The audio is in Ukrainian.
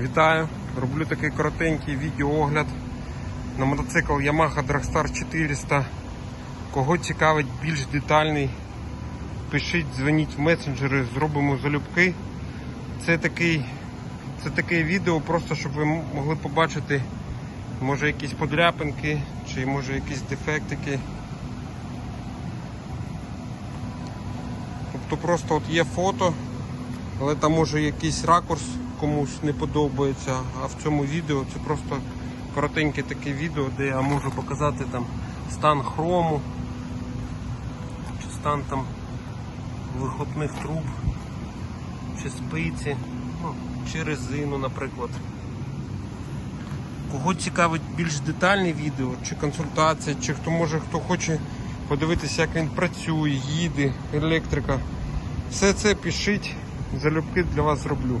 Вітаю! Роблю такий коротенький відеоогляд на мотоцикл Yamaha Dragstar 400. Кого цікавить більш детальний, пишіть, дзвоніть в месенджери, зробимо залюбки. Це такий, це таке відео, просто щоб ви могли побачити, може якісь подряпинки, чи може якісь дефектики. Тобто просто от є фото, але там може якийсь ракурс комусь не подобається. А в цьому відео це просто коротеньке таке відео, де я можу показати там стан хрому, чи стан там вихлопних труб, чи спиці, ну, чи резину, наприклад. Кого цікавить більш детальне відео, чи консультація, чи хто може хто хоче подивитися, як він працює, їде, електрика. Все це пишіть, залюбки для вас зроблю.